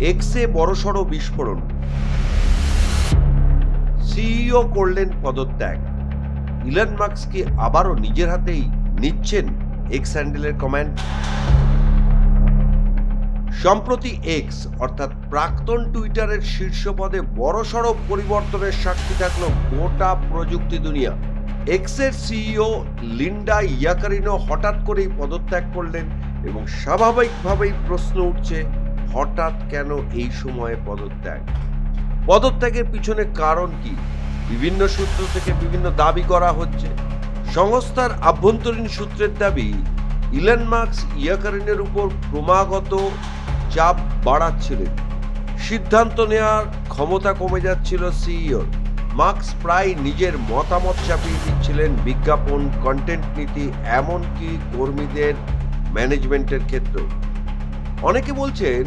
এক্সে বড়সড় বিস্ফোরণ। সিইও করলেন পদত্যাগ। ইলন মার্কস কি আবারও নিজের হাতেই নিচ্ছেন এক্স হ্যান্ডেলের কমান্ড। সম্প্রতি এক্স, অর্থাৎ প্রাক্তন টুইটারের শীর্ষ পদে বড়সড় পরিবর্তনের সাক্ষী থাকল গোটা প্রযুক্তি দুনিয়া। এক্সের সিইও লিন্ডা ইয়াকারিনো হঠাৎ করেই পদত্যাগ করলেন এবং স্বাভাবিকভাবেই প্রশ্ন উঠছে হঠাৎ কেন এই সময়ে পদত্যাগ? পদত্যাগের পিছনে কারণ কি? বিভিন্ন সূত্র থেকে বিভিন্ন দাবি করা হচ্ছে। সংস্থার আভ্যন্তরীণ সূত্রের দাবি, ইলন মার্কস ইয়াকারিনের উপর ক্রমাগত চাপ বাড়াচ্ছিলেন। সিদ্ধান্ত নেওয়ার ক্ষমতা কমে যাচ্ছিল সিইওর মার্কস প্রায় নিজের মতামত চাপিয়ে দিচ্ছিলেন বিজ্ঞাপন, কন্টেন্ট নীতি, এমনকি কর্মীদের ম্যানেজমেন্টের ক্ষেত্রেও। অনেকে বলছেন,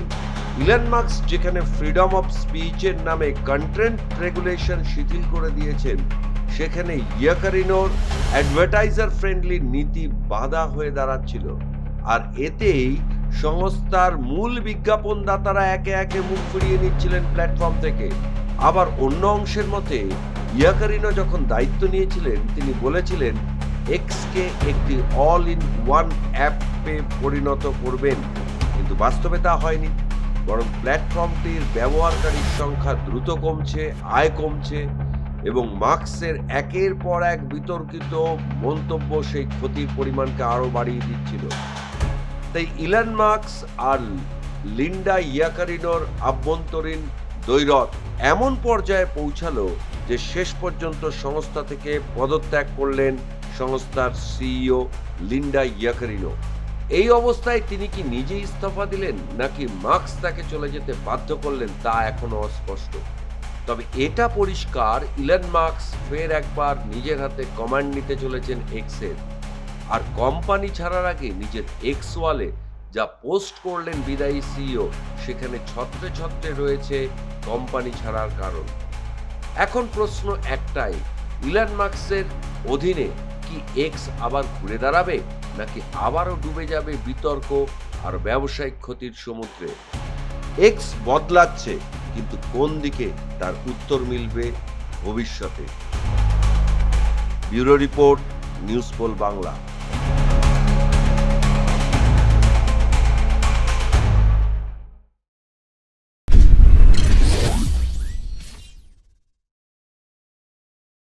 ইলন মার্কস যেখানে ফ্রিডম অফ স্পিচের নামে কন্টেন্ট রেগুলেশন শিথিল করে দিয়েছেন, সেখানে ইয়াকারিনোর অ্যাডভার্টাইজার ফ্রেন্ডলি নীতি বাধা হয়ে দাঁড়াচ্ছিল। আর এতেই সংস্থার মূল বিজ্ঞাপনদাতারা একে একে মুখ ফিরিয়ে নিচ্ছিলেন প্ল্যাটফর্ম থেকে। আবার অন্য অংশের মতে, ইয়াকারিনো যখন দায়িত্ব নিয়েছিলেন, তিনি বলেছিলেন এক্সকে একটি অল ইন ওয়ান অ্যাপে পরিণত করবেন। বাস্তবে তা হয়নি, বরং প্ল্যাটফর্মটির ব্যবহারকারীর সংখ্যা দ্রুত কমছে, আয় কমছে এবং মার্কসের একের পর এক বিতর্কিত মন্তব্য সেই ক্ষতির পরিমাণকে আরও বাড়িয়ে দিচ্ছিল। তাই ইলান মার্কস আর লিন্ডা ইয়াকারিনোর আভ্যন্তরীণ দৈরথ এমন পর্যায়ে পৌঁছালো যে শেষ পর্যন্ত সংস্থা থেকে পদত্যাগ করলেন সংস্থার সিইও লিন্ডা ইয়াকারিনো। এই অবস্থায় তিনি কি নিজেই ইস্তফা দিলেন, নাকি মার্কস তাকে চলে যেতে বাধ্য করলেন, তা এখনও অস্পষ্ট। তবে এটা পরিষ্কার, ইলন মার্কস ফের একবার নিজের হাতে কমান্ড নিতে চলেছেন এক্সের। আর কোম্পানি ছাড়ার আগে নিজের এক্স ওয়ালে যা পোস্ট করলেন বিদায়ী সিইও, সেখানে ছত্রে ছত্রে রয়েছে কোম্পানি ছাড়ার কারণ। এখন প্রশ্ন একটাই, ইলন মার্কসের অধীনে কি এক্স আবার ঘুরে দাঁড়াবে, নাকি আবারও ডুবে যাবে বিতর্ক আর ব্যবসায়িক ক্ষতির সমুদ্রে? এক্স বদলাচ্ছে, কিন্তু কোন দিকে তার উত্তর মিলবে ভবিষ্যতে? Bureau report, news pole Bangla.